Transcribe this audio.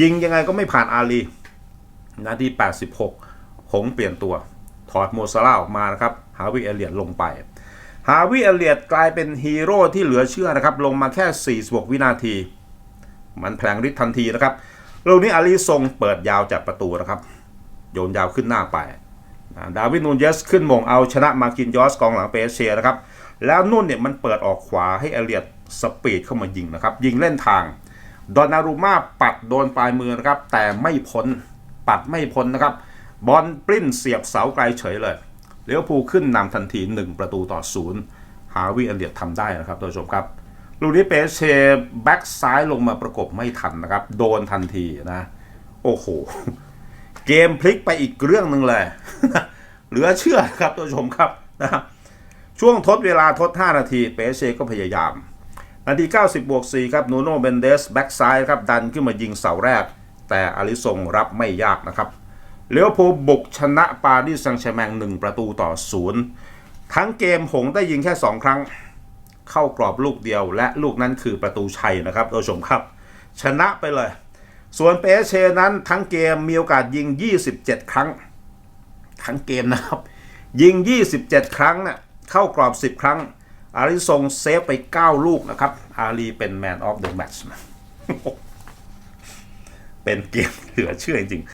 ยิงยังไงก็ไม่ผ่านอาลีนาที 86 หงเปลี่ยนตัว ถอดโมซาร่าออกมานะครับ ฮาวิเอเลียตลงไป ฮาวิเอเลียตกลายเป็นฮีโร่ที่เหลือเชื่อนะครับ ลงมาแค่ 46 วินาที มันแผลงฤทธิ์ทันทีนะครับลูกนี้อาลีทรงเปิดยาวจากประตูนะครับ โยนยาวขึ้นหน้าไป ดาวิดนูนเยสขึ้นมงเอาชนะมากินยอสกองหลังเปเชียนะครับ แล้วนุ่นเนี่ยมันเปิดออกขวาให้เอเลียตสปีดเข้ามายิงนะครับ ยิงเล่นทาง ดอนนารูมาปัดโดนปลายมือนะครับ แต่ไม่พ้น ปัดไม่พ้นนะครับ บอลปลิ้นเสียบเสาไกลเฉยเลยเลี้ยวภูขึ้นนำทันที 1 ประตูต่อศูนย์ฮาวิเอเลียตทำได้นะครับท่านผู้ชมครับ ลูกนี้เปเชแบ็กซ้ายลงมาประกบไม่ทันนะครับ โดนทันทีนะ โอ้โห เกมพลิกไปอีกเรื่องหนึ่งเลย เหลือเชื่อครับท่านผู้ชมครับนะช่วงทดเวลาทด 5 นาที เปเชก็พยายาม นาที 90 บวก 4 ครับนูโนเบนเดสแบ็กซ้ายครับดันขึ้นมายิงเสาแรก แต่อาริซงรับไม่ยากนะครับเลี้ยวภูบุกชนะปารีสแซงต์แชร์แมง1 ประตูต่อ 0 ทั้งเกมหงได้ยิงแค่ 2 ครั้ง เข้ากรอบลูกเดียวและลูกนั้นคือประตูชัยนะครับท่านผู้ชมครับ ชนะไปเลย ส่วนเปเชนั้นทั้งเกมมีโอกาสยิง 27 ครั้ง ทั้งเกมนะครับ ยิง 27 ครั้งน่ะเข้ากรอบ 10 ครั้ง อาริซงเซฟไป 9 ลูกนะครับ อารีเป็นแมนออฟเดอะแมตช์เป็นเกมเหลือเชื่อจริง